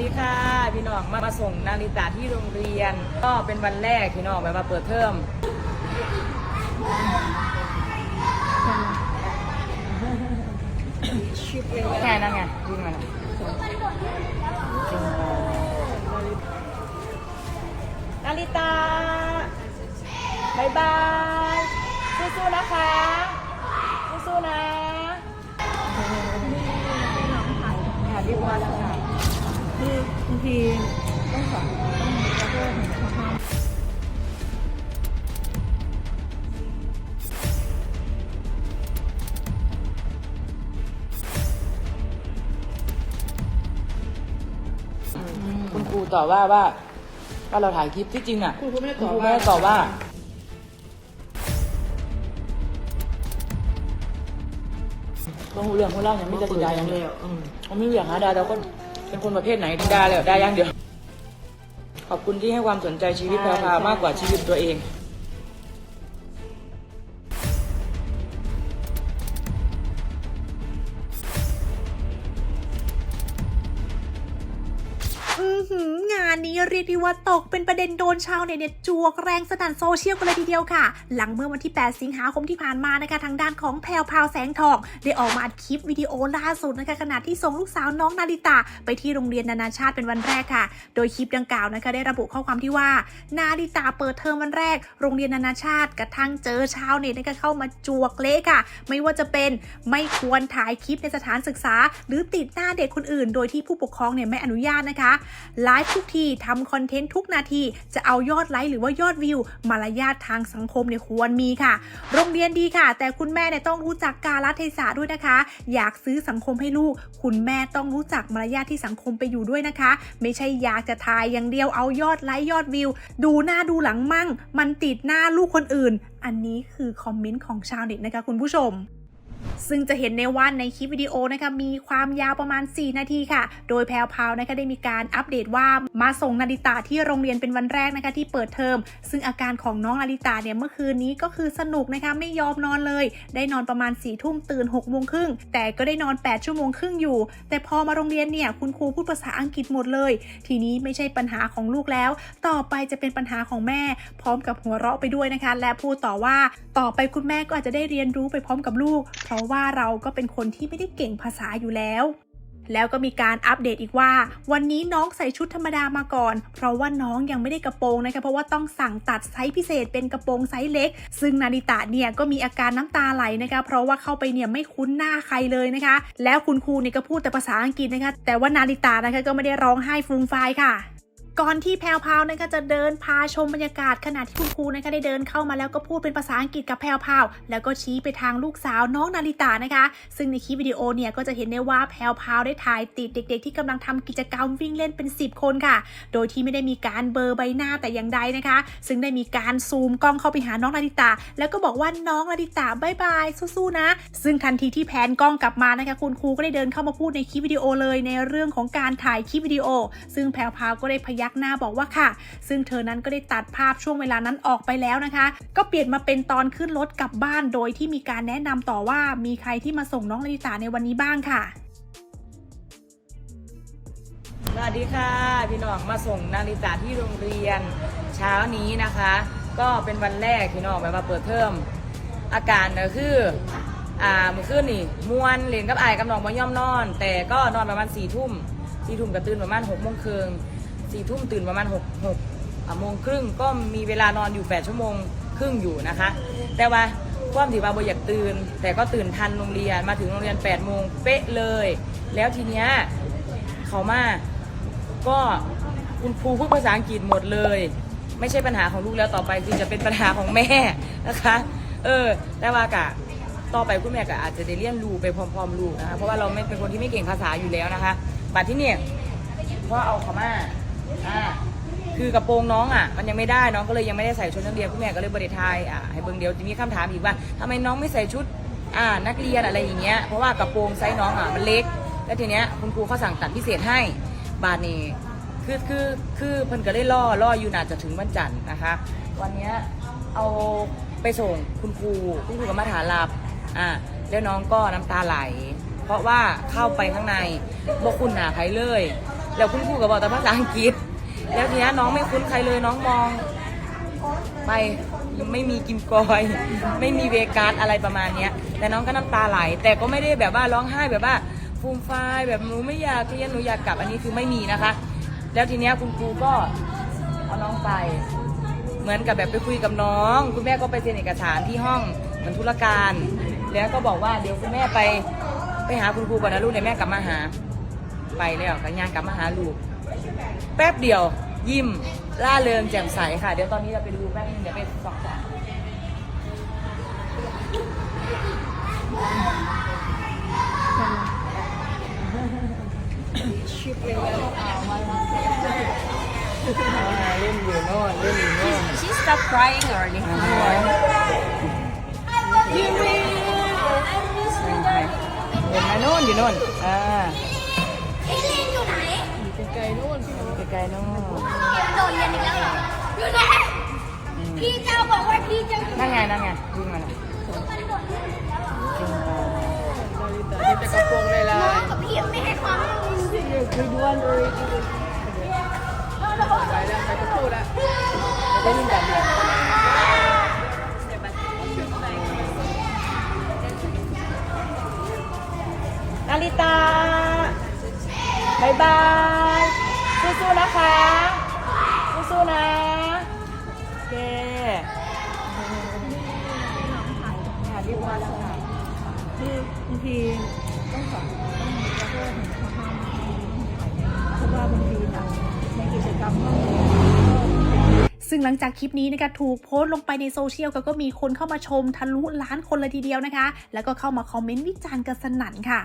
ดีค่ะพี่น้องมามาส่งนาริตาที่โรงเรียน ก็เป็นวันแรกพี่น้องแบบมาเปิดเทอมแค่นั้นไงยิงมันอะนาริตาบายบายสู้ๆนะคะสู้ๆนะค่ะเรียกว่าแล้วค่ะ คือบางทีต้องสอนต้องแล้วก็เห็นเขาทำคุณครูตอบว่าว่าว่าเราถ่ายคลิปที่จริงอะคุณครูไม่ได้คุตณอบครูว่าไม่ได้ตอบว่าต้องรู้เรื่องของเราอย่างไม่จะติดดาอย่างเดียวอืมผมไม่อยากหาดาเราก็ เป็นคนประเภทไหนที่ดาเลยดาอย่างเดียว ขอบคุณที่ให้ความสนใจชีวิตแพรวๆมากกว่าชีวิตตัวเองานนี้เรียกได้ว่าตกเป็นประเด็นโดนชาวเน็ตเนี่ยจวกแรงสนั่นโซเชียลกันเลยทีเดียวค่ะ หลังเมื่อวันที่ 8 สิงหาคมที่ผ่านมานะคะ ทางด้านของแพรวพราวแสงทอง ได้ออกมาอัดคลิปวิดีโอล่าสุดนะคะขณะที่ส่งลูกสาวน้องนาริตา ไปที่โรงเรียนนานาชาติเป็นวันแรกค่ะ โดยคลิปดังกล่าวนะคะได้ระบุข้อความที่ว่า นาริตาเปิดเทอมวันแรก โรงเรียนนานาชาติกระทั่งเจอชาวเน็ตนะคะเข้ามาจวกเละค่ะ ไม่ว่าจะเป็นไม่ควรถ่ายคลิปในสถานศึกษา หรือติดหน้าเด็กคนอื่น โดยที่ผู้ปกครองเนี่ยไม่อนุญาตนะคะไลฟ์ทุกทีทำคอนเทนต์ทุกนาที จะเอายอดไลค์หรือว่ายอดวิว มารยาททางสังคมเนี่ยควรมีค่ะ โรงเรียนดีค่ะ แต่คุณแม่เนี่ยต้องรู้จักกาลเทศะด้วยนะคะ อยากซื้อสังคมให้ลูก คุณแม่ต้องรู้จักมารยาทที่สังคมไปอยู่ด้วยนะคะ ไม่ใช่อยากจะถ่ายอย่างเดียวเอายอดไลค์ยอดวิว ดูหน้าดูหลังมั่ง มันติดหน้าลูกคนอื่น อันนี้คือคอมเมนต์ของชาวเน็ตนะคะคุณผู้ชม ซึ่งจะเห็นในว่าในคลิปวิดีโอนะคะมีความยาวประมาณ 4 นาทีค่ะ โดยแพลวพาวนะคะได้มีการอัปเดตว่ามาส่งนาริตาที่โรงเรียนเป็นวันแรกนะคะที่เปิดเทอม ซึ่งอาการของน้องนาริตาเนี่ยเมื่อคืนนี้ก็คือสนุกนะคะไม่ยอมนอนเลย ได้นอนประมาณ4ี่ทุ่มตื่น6กโมงครึ่งแต่ก็ได้นอน 8 ชั่วโมงครึ่งอยู่ แต่พอมาโรงเรียนเนี่ยคุณครูพูดภาษาอังกฤษหมดเลย ทีนี้ไม่ใช่ปัญหาของลูกแล้ว ต่อไปจะเป็นปัญหาของแม่ พร้อมกับหัวเราะไปด้วยนะคะ และพูดต่อว่าต่อไปคุณแม่ก็อาจจะได้เรียนรู้ไปพร้อมกับลูกเพราะว่าเราก็เป็นคนที่ไม่ได้เก่งภาษาอยู่แล้ว แล้วก็มีการอัปเดตอีกว่า วันนี้น้องใส่ชุดธรรมดามาก่อน เพราะว่าน้องยังไม่ได้กระโปรงนะคะเพราะว่าต้องสั่งตัดไซส์พิเศษเป็นกระโปรงไซส์เล็ก ซึ่งนาริตะเนี่ยก็มีอาการน้ำตาไหลนะคะเพราะว่าเข้าไปเนี่ยไม่คุ้นหน้าใครเลยนะคะ แล้วคุณครูเนี่ยก็พูดแต่ภาษาอังกฤษนะคะแต่ว่านาริตะนะคะก็ไม่ได้ร้องไห้ฟูมฟายค่ะ ก่อนที่แพรวพาวนะคะจะเดินพาชมบรรยากาศขณะที่คุณครูนะคะได้เดินเข้ามาแล้วก็พูดเป็นภาษาอังกฤษกับแพรวพาวแล้วก็ชี้ไปทางลูกสาวน้องนาริตานะคะ ซึ่งในคลิปวิดีโอเนี่ยก็จะเห็นได้ว่าแพรวพาวได้ถ่ายติดเด็ก ๆ ที่กำลังทำกิจกรรมวิ่งเล่นเป็น 10 คนค่ะ โดยที่ไม่ได้มีการเบอร์ใบหน้าแต่อย่างใดนะคะ ซึ่งได้มีการซูมกล้องเข้าไปหาน้องนาริตา แล้วก็บอกว่าน้องนาริตาบายบายสู้ๆนะ ซึ่งทันทีที่แพนกล้องกลับมานะคะคุณครูก็ได้เดินเข้ามาพูดในคลิปวิดีโอเลยในเรื่องของการถ่ายคลิปวิดีโอ ซึ่งแพรวพาวก็ได้พยักหน้าบอกว่าค่ะ ซึ่งเธอนั้นก็ได้ตัดภาพช่วงเวลานั้นออกไปแล้วนะคะ ก็เปลี่ยนมาเป็นตอนขึ้นรถกลับบ้านโดยที่มีการแนะนำต่อว่ามีใครที่มาส่งน้องนาริตาในวันนี้บ้างค่ะสวัสดีค่ะ พี่น้องมาส่งนาริตาที่โรงเรียนเช้านี้นะคะ ก็เป็นวันแรกพี่น้องแบบมาเปิดเทอมอาการก็คืออ่าเมื่อคืนนี่มวนเล่นกับไอ้กับน้องมาย่อมนอน แต่ก็นอนประมาณสี่ทุ่มสี่ทุ่มก็ตื่นประมาณหกโมงครึ่ง สี่ทุ่มตื่นประมาณหกหกโมงครึ่งก็มีเวลานอนอยู่แปดชั่วโมงครึ่งอยู่นะคะ แต่ว่าความที่ว่าบอยากตื่น แต่ก็ตื่นทันโรงเรียนมาถึงโรงเรียน8ปดโมงเป๊ะเลย แล้วทีเนี้ยเขามาก็คุณครูพูดภาษาอังกฤษหมดเลย ไม่ใช่ปัญหาของลูกแล้วต่อไปคือจะเป็นปัญหาของแม่นะคะ เออ แต่ว่ากะต่อไปคุณแม่ก็อาจจะได้เรียนรู้ไปพร้อมๆลูกนะคะเพราะว่าเราไม่เป็นคนที่ไม่เก่งภาษาอยู่แล้วนะคะบัดที่เนี่ยเพราะเอาเขามา อ่าคือกระโปรงน้องอะมันยังไม่ได้น้องก็เลยยังไม่ได้ใส่ชุดนักเรียนคุณแม่ก็เลยบริทายอะให้เบิ่งเดียวจะมีคำถามอีกว่าทำไมน้องไม่ใส่ชุดอ่านักเรียนอะไรอย่างเงี้ยเพราะว่ากระโปรงไซส์น้องอะมันเล็ก แล้วทีเนี้ยคุณครูเขาสั่งตัดพิเศษให้บาทนี้คือคือคือเพิ่นก็ได้ล่อล่ออยู่น่าจะถึงวันจันทร์นะคะ วันเนี้ยเอาไปส่งคุณครูคุณครูก็มาถามรับอ่าแล้วน้องก็น้ำตาไหล เพราะว่าเข้าไปข้างในบอกคุณหนาใครเลย แล้วคุณครูก็บอกแต่ภาษาอังกฤษ แล้วทีนี้น้องไม่คุ้นใครเลยน้องมอง ไปไม่มีกิมกอย ไม่มีเวกัสอะไรประมาณเนี้ยแต่น้องก็น้ำตาไหล แต่ก็ไม่ได้แบบว่าร้องไห้แบบว่าฟูมฟายแบบหนูไม่อยากเรียนหนูอยากกลับอันนี้คือไม่มีนะคะ แล้วทีเนี้ยคุณครูก็เอาน้องไป เหมือนกับแบบไปคุยกับน้อง คุณแม่ก็ไปเซ็นเอกสารที่ห้องเหมือนธุรการ แล้วก็บอกว่าเดี๋ยวคุณแม่ไปไปหาคุณครูก่อนนะลูกเดี๋ยวแม่กลับมาหา ไปแล้วกันยางกลับมาหาลูก แป๊บเดียว ยิ้มล่าเริงแจ่มใสค่ะ เดี๋ยวตอนนี้เราไปดูแป๊บนึงเดี๋ยวไปสอบถามเล่นอยู่โน่นเล่นอยู่โน่น She stopped crying already เห็นไหมโน่นอยู่โน่นอ่าพี่ลินอยู่ไหน ไกลๆโน่นโดดเรียนอีกแล้วเหรออยู่ไหนพี่เจ้าบอกว่าพี่เจ้านั่นไงนั่นไงวิ่งมาแล้วน้องกับพี่ไม่ให้ความร่วมมือได้ยินแบบเดียวนาริตาบายบาย ค่ะเรียบร้อยแล้วค่ะคือบางทีต้องสอนต้องแล้วก็เห็นเขาทำเพราะว่าบางทีนะในกิจกรรมก็ซึ่งหลังจากคลิปนี้นะคะถูกโพสต์ลงไปในโซเชียลก็ก็มีคนเข้ามาชมทะลุล้านคนเลยทีเดียวนะคะ แล้วก็เข้ามาคอมเมนต์วิจารณ์กันสนั่นค่ะ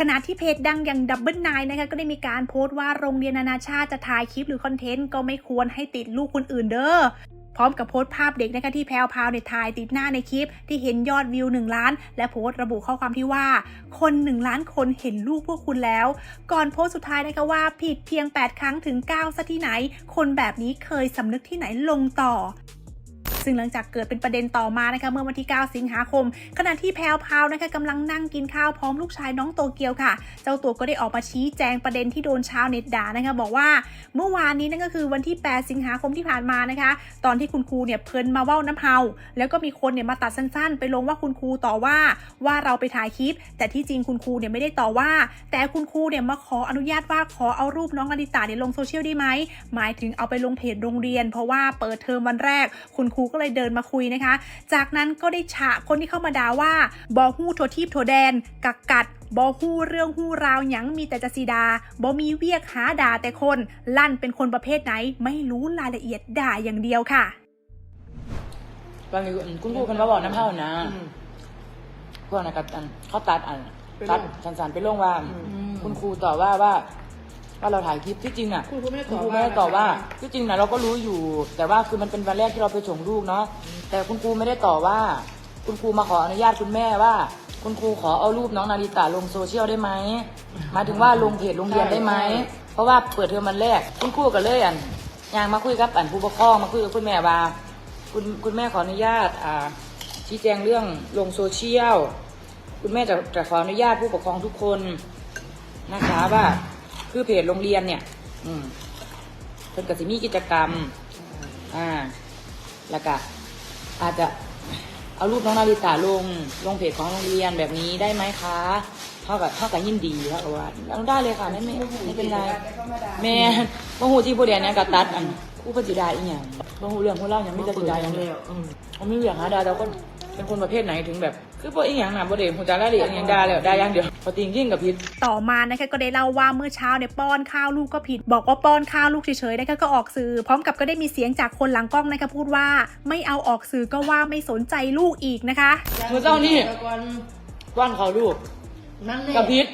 ขณะที่เพจดังอย่างดับเบิลไนนะคะก็ได้มีการโพสต์ว่าโรงเรียนนานาชาติจะถ่ายคลิปหรือคอนเทนต์ก็ไม่ควรให้ติดลูกคนอื่นเด้อ ร้อมกับโพสต์ภาพเด็กนะคะที่แพลวพาวในยถ่ายติดหน้าในคลิป ที่เห็นยอดวิว 1 ล้าน และโพสต์ระบุข้อความที่ว่า คน 1 ล้านคนเห็นลูกพวกคุณแล้ว ก่อนโพสต์สุดท้ายนะคะว่าผิดเพียง 8 ครั้งถึง 9ซะที่ไหน คนแบบนี้เคยสำนึกที่ไหนลงต่อซึ่งหลังจากเกิดเป็นประเด็นต่อมานะคะเมื่อวันที่ 9 สิงหาคม ขณะที่แพรวพาวนะคะกำลังนั่งกินข้าวพร้อมลูกชายน้องโตเกียวค่ะ เจ้าตัวก็ได้ออกมาชี้แจงประเด็นที่โดนชาวเน็ตด่านะคะบอกว่าเมื่อวานนี้นั่นก็คือวันที่ 8 สิงหาคมที่ผ่านมานะคะ ตอนที่คุณครูเนี่ยเพลินมาว้าน้ำเฮาแล้วก็มีคนเนี่ยมาตัดสั้น ๆ ไปลงว่าคุณครูต่อว่าว่าเราไปถ่ายคลิป แต่ที่จริงคุณครูเนี่ยไม่ได้ต่อว่า แต่คุณครูเนี่ยมาขออนุญาตว่าขอเอารูปน้องนาริตาเนี่ยลงโซเชียลได้ไหมหมายถึงเอาไปลงเพจโรงเรียน เพราะว่าเปิดเทอมวันแรก คุณครูก็เลยเดินมาคุยนะคะ จากนั้นก็ได้ฉะคนที่เข้ามาด่าว่าบอฮู้โททีบโทแดน กักกัดบอฮู้เรื่องฮู้ราวหยังมีแต่จะสีดาบอมีเวียกหาด่าแต่คน ลั่นเป็นคนประเภทไหน ไม่รู้รายละเอียดด่าอย่างเดียวค่ะตอนนี้คุณครูคนว่าบอกน้ำเท่านะพวกนะครับอันเขาตัดอันตัดสันๆไปลงว่า คุณครูต่อว่าว่า ว่าเราถ่ายคลิปที่จริงอะคุณครูไม่ได้คุณต่อครูว่าไม่ได้ต่อว่าที่จริงนะเราก็รู้อยู่ แต่ว่าคือมันเป็นวันแรกที่เราไปส่งลูกเนาะแต่คุณครูไม่ได้ต่อว่า คุณครูมาขออนุญาตคุณแม่ว่า คุณครูขอเอารูปน้องนาริตาลงโซเชียลได้ไหมหมายถึงว่าลงเพจโรงเรียนได้ไหมเพราะว่าเปิดเทอมวันแรก คุณครูก็เลยอันยางมาคุยกับอันผู้ปกครองมาคุยกับคุณแม่ว่า คุณคุณแม่ขออนุญาตอ่าชี้แจงเรื่องลงโซเชียล คุณแม่จะจะขออนุญาตผู้ปกครองทุกคนนะคะว่า คือเพจโรงเรียนเนี่ย อืมเพิ่นก็สิมีกิจกรรม อ่า แล้วก็อาจจะเอารูปน้องนาริตาลงลงเพจของโรงเรียนแบบนี้ได้ไหมคะเท่ากับเท่ากับยินดีครับว่าเอาได้เลยค่ะไม่ไม่ไม่เป็นไรแม่บ่ฮู้ที่ผู้ใดเนี่ยก็ตัดอันผู้ปฏิดาอีหยังบ่ฮู้เรื่องผู้เล่าหยังไมีแต่สิดาอย่างเดียวอืมบ่มีเรื่องหาดาแต่คน เป็นคนประเภทไหนถึงแบบ คือบ่อีหยังน่ะบ่ได้ฮู้จักรายละเอียดอีหยังด่าแล้วด่าอย่างเดียวพอติงยิ่งกับพิษ ต่อมานะคะก็ได้เล่าว่าเมื่อเช้าเนี่ยป้อนข้าวลูกก็ผิด บอกว่าป้อนข้าวลูกเฉยๆนะคะก็ออกสื่อ พร้อมกับก็ได้มีเสียงจากคนหลังกล้องนะคะพูดว่าไม่เอาออกสื่อก็ว่าไม่สนใจลูกอีกนะคะเมื่อเช้านี่ ว่านเขาลูกนั่นนี่กับพิษ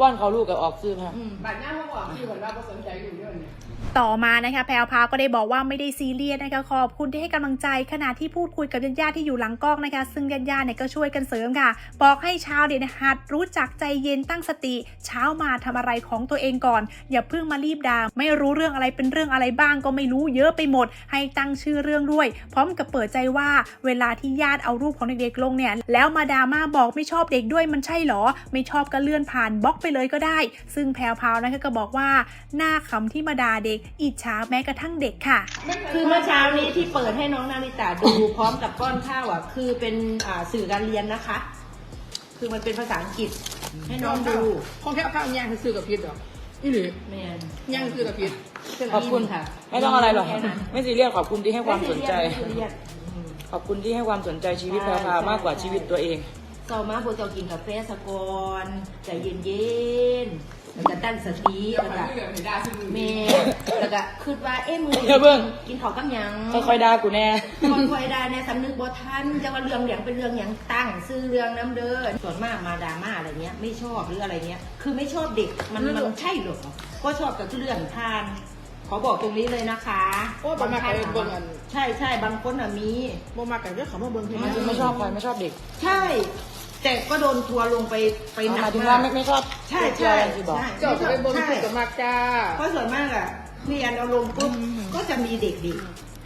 ว่านเขาลูกกับออกซื้อมาบัตรหน้าเขาบอกที่คนเราก็สนใจอยู่เยอะเนี่ย ต่อมานะคะแพรวพาวก็ได้บอกว่าไม่ได้ซีเรียสนะคะขอบคุณที่ให้กำลังใจขณะที่พูดคุยกับญาติๆที่อยู่หลังกล้องนะคะ ซึ่งญาติๆเนี่ยก็ช่วยกันเสริมค่ะ บอกให้ชาวเด็นยหัดรู้จักใจเย็นตั้งสติ เช้ามาทำอะไรของตัวเองก่อน อย่าเพิ่งมารีบด่าไม่รู้เรื่องอะไรเป็นเรื่องอะไรบ้างก็ไม่รู้เยอะไปหมด ให้ตั้งชื่อเรื่องด้วย พร้อมกับเปิดใจว่าเวลาที่ญาติเอารูปของเด็กๆลงเนี่ยแล้วมาดราม่าบอกไม่ชอบเด็กด้วยมันใช่หรอ ไม่ชอบก็เลื่อนผ่านบล็อกไปเลยก็ได้ ซึ่งแพรวพาวนะคะก็บอกว่าหน้าคำที่มาด่าเด็กอิจฉาแม้กระทั่งเด็กค่ะ คือเมื่อเช้านี้ที่เปิดให้น้องนาริตาดูพร้อมกับก้อนข้าวอะคือเป็นอ่าสื่อการเรียนนะคะ คือมันเป็นภาษาอังกฤษให้น้องดูของแค่ข้าวย่างซื้อกับพิษหรออีหรือแมนย่างซื้อกับพิษขอบคุณค่ะ ไม่ต้องอะไรหรอกแค่นั้นไม่ซีเรียสขอบคุณที่ให้ความสนใจไม่ซีเรียสขอบคุณที่ให้ความสนใจชีวิตใช่แพรวๆมากกว่าใช่ชีวิตตัวเองเจ้ามาโบเจ้ากินกาแฟสะกอนใจเย็นๆแล้วก็ ตั้งสติแล้วก็เมแล้วก็คิดว่าเอ๊ะมือเดี๋ยวเบิ่ง กินข้าวกับหยังค่อยๆด่ากูแน่ค่อยๆได้ในสำนึกบ่ทันจะว่าเรื่องอย่างเป็นเรื่องอย่างตั้งซื้อเรื่องน้ำเด้อส่วนมากมาดราม่าอะไรเงี้ยไม่ชอบหรืออะไรเงี้ย คือไม่ชอบเด็กมันมันใช่หรอก็ชอบกับเรื่องทานขอบอกตรงนี้เลยนะคะโอ้บางมาท่ไก่เบิ่งอัน ใช่ใช่บางคนอะมี บ่มาไก่เรื่องของมาเบิ่งที่มัน ไม่ชอบใครไม่ชอบเด็ก ใช่ แต่ก็โดนทัวร์ลงไปไปหหนัมายกถึงมาว่ากไม่ไม่ชอบใช่ใช่อะไรที่บอก ใช่เจ้าจะไปเบิ่งที่กับมากจ้า เพราะส่วนมากอะพี่อันเอาลงปุ๊บก็จะมีเด็กดี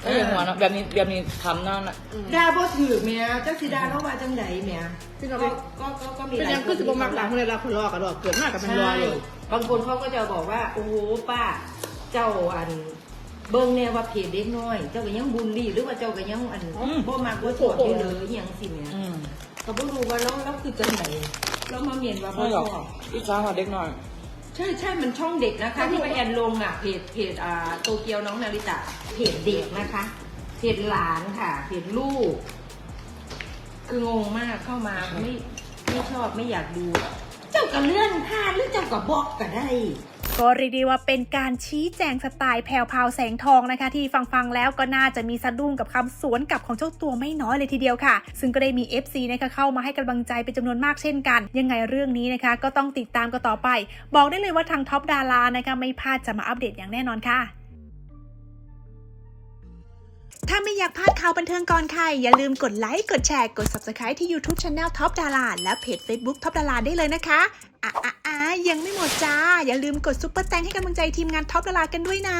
ก็อย่างหัวเนอะแบบนี้แบบนี้ทำนั่นน่ะ ดาบ่ถือเมียจักสิดาเขาว่าจังไดเมียพี่น้อง ก็ก็ก็ก็มีเป็นหลายังคือสิบ่มักหลานคนใดหลานคนรอกันดอกเกิดมากกับเป็นรอใช่เลยบางคนเขาก็จะบอกว่า โอ้โหป้า เจ้าอัน เบิ่งแนวว่าเพจเด็กน้อย เจ้าก็ยังบุลลี่หรือว่าเจ้าก็ยังอันบ่มักบ่ชอบอยู่เลยอหยังสิเมีย อืม ก็บ่รู้ว่าเราเราคือจังไดเรามาเมียนว่าบ่ไม่หรชอกอบอีช้าหัวเด็กหน่อย ใช่ใช่มันช่องเด็กนะคะ ที่ไปแอนลงอะเพจเพจอ่าโตเกียวน้องนาริตะเพจเด็กนะคะเพจหลานค่ะเพจลูก คืองงมากเข้ามาไม่ไม่ชอบไม่อยากดู เจ้ากับเลื่อนพลาดหรือเจ้ากับบล็อกก็ได้ ก็เรียกได้ว่าเป็นการชี้แจงสไตล์แพรวพาวแสงทองนะคะ ที่ฟังฟังๆแล้วก็น่าจะมีสะดุ้งกับคำสวนกลับของเจ้าตัวไม่น้อยเลยทีเดียวค่ะ ซึ่งก็ได้มี FC นะคะเข้ามาให้กำลังใจเป็นจำนวนมากเช่นกัน ยังไงเรื่องนี้นะคะ ก็ต้องติดตามกันต่อไป บอกได้เลยว่าทางท็อปดารานะคะไม่พลาดจะมาอัปเดตอย่างแน่นอนค่ะ ถ้าไม่อยากพลาดข่าวบันเทิงก่อนใคร อย่าลืมกดไลค์ กดแชร์ กด Subscribe ที่ YouTube Channel Top ดาราและเพจ Facebook Top ดาราได้เลยนะคะอะอะอะยังไม่หมดจ้า อย่าลืมกดซุปเปอร์แตงให้กำลังใจทีมงาน Top ดารากันด้วยนะ